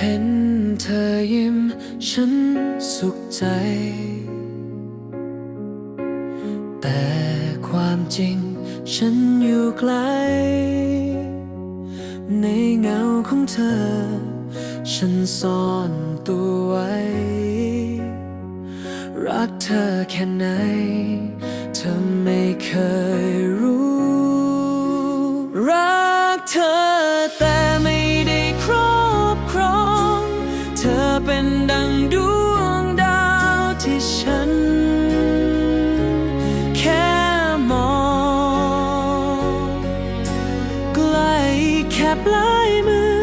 ห็นเธอยิ้มฉันสุขใจ แต่ความจริงฉันอยู่ไกล ในเงาของเธอ ฉันซ่อนตัวไว้ รักเธอแค่ไหน เธอไม่เคยรู้ รักเธอ เป็นดังดวงดาวที่ฉัน แค่มองใกล้แค่ปลายมือ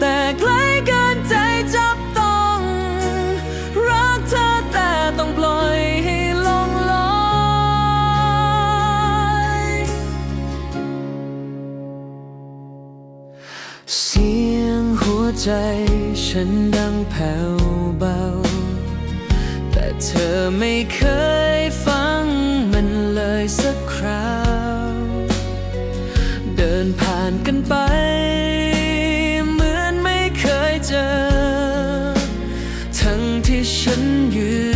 แต่ไกลเกินใจจับต้อง รักเธอแต่ต้องปล่อยให้ลงลอยสี ใจฉันดังแผ่วเบา แต่เธอไม่เคยฟังมันเลยสักคราว เดินผ่านกันไป เหมือนไม่เคยเจอ ทั้งที่ฉันยืน